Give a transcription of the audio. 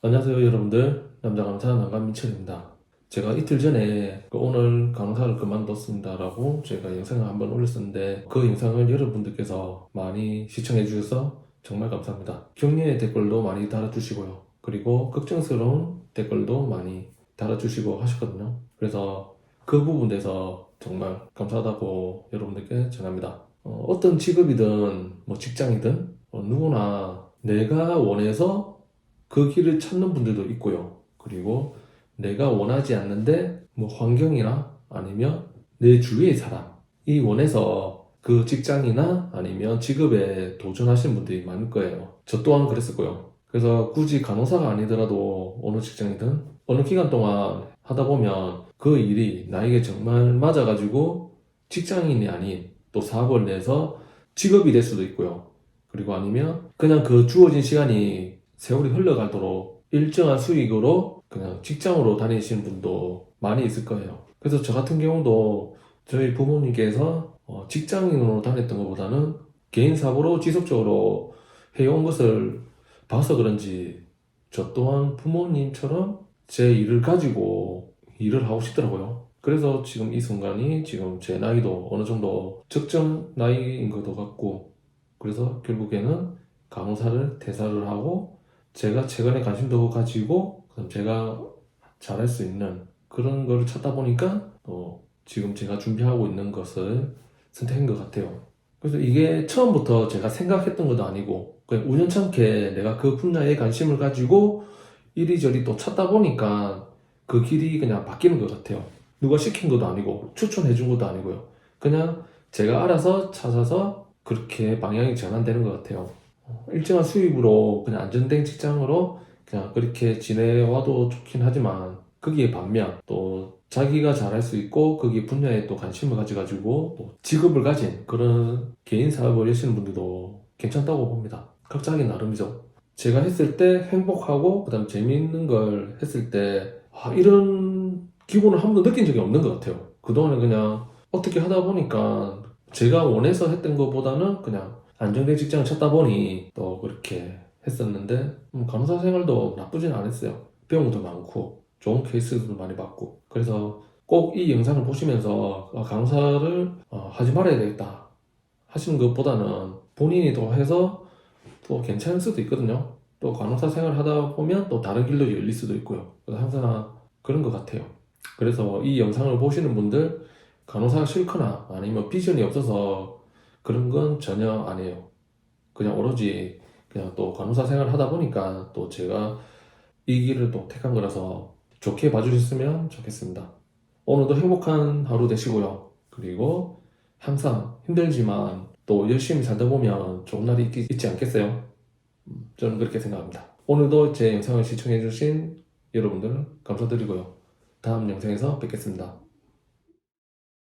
안녕하세요 여러분들. 남자 강사 남간민철입니다. 제가 이틀 전에 그 오늘 강사를 그만뒀습니다 라고 제가 영상을 한번 올렸었는데 그 영상을 여러분들께서 많이 시청해 주셔서 정말 감사합니다. 격려의 댓글도 많이 달아주시고요. 그리고 걱정스러운 댓글도 많이 달아주시고 하셨거든요. 그래서 그 부분에서 정말 감사하다고 여러분들께 전합니다. 어, 어떤 직업이든 뭐 직장이든 어, 누구나 내가 원해서 그 길을 찾는 분들도 있고요. 그리고 내가 원하지 않는데 뭐 환경이나 아니면 내 주위의 사람 이 원해서 그 직장이나 아니면 직업에 도전하시는 분들이 많을 거예요. 저 또한 그랬었고요. 그래서 굳이 간호사가 아니더라도 어느 직장이든 어느 기간 동안 하다 보면 그 일이 나에게 정말 맞아가지고 직장인이 아닌 또 사업을 내서 직업이 될 수도 있고요. 그리고 아니면 그냥 그 주어진 시간이 세월이 흘러가도록 일정한 수익으로 그냥 직장으로 다니시는 분도 많이 있을 거예요. 그래서 저 같은 경우도 저희 부모님께서 어, 직장인으로 다녔던 것보다는 개인 사업으로 지속적으로 해온 것을 봐서 그런지 저 또한 부모님처럼 제 일을 가지고 일을 하고 싶더라고요. 그래서 지금 이 순간이 지금 제 나이도 어느 정도 적정 나이인 것도 같고 그래서 결국에는 간호사를 퇴사를 하고 제가 최근에 관심도 가지고 그다음 제가 잘할 수 있는 그런 거를 찾다 보니까 또 지금 제가 준비하고 있는 것을 선택한 것 같아요. 그래서 이게 처음부터 제가 생각했던 것도 아니고 그냥 우연찮게 내가 그 분야에 관심을 가지고 이리저리 또 찾다 보니까 그 길이 그냥 바뀌는 것 같아요. 누가 시킨 것도 아니고 추천해 준 것도 아니고요. 그냥 제가 알아서 찾아서 그렇게 방향이 전환되는 것 같아요. 어, 일정한 수입으로 그냥 안정된 직장으로 그냥 그렇게 지내와도 좋긴 하지만 거기에 반면 또 자기가 잘할 수 있고 거기 분야에 또 관심을 가져가지고 또 직업을 가진 그런 개인 사업을 여시는 분들도 괜찮다고 봅니다. 각자 하기 나름이죠. 제가 했을 때 행복하고 그다음 재미있는 걸 했을 때 아, 이런 기분을 한 번도 느낀 적이 없는 것 같아요. 그동안은 그냥 어떻게 하다 보니까 제가 원해서 했던 것보다는 그냥 안정된 직장을 찾다 보니 또 그렇게 했었는데 음, 간호사 생활도 나쁘진 않았어요. 것도 많고 좋은 케이스도 많이 받고 그래서 꼭 이 영상을 보시면서 아, 간호사를 어, 하지 말아야 되겠다 하시는 것보다는 본인이 또 해서 또 괜찮을 수도 있거든요. 또 간호사 생활 하다 보면 또 다른 길로 열릴 수도 있고요. 그래서 항상 그런 것 같아요. 그래서 이 영상을 보시는 분들 간호사가 싫거나 아니면 비전이 없어서 그런 건 전혀 아니에요. 그냥 오로지 그냥 또 간호사 생활을 하다 보니까 또 제가 이 길을 또 택한 거라서 좋게 봐주셨으면 좋겠습니다. 오늘도 행복한 하루 되시고요. 그리고 항상 힘들지만 또 열심히 살다 보면 좋은 날이 있, 있지 않겠어요? 음, 저는 그렇게 생각합니다. 오늘도 제 영상을 시청해주신 여러분들 감사드리고요. 다음 영상에서 뵙겠습니다.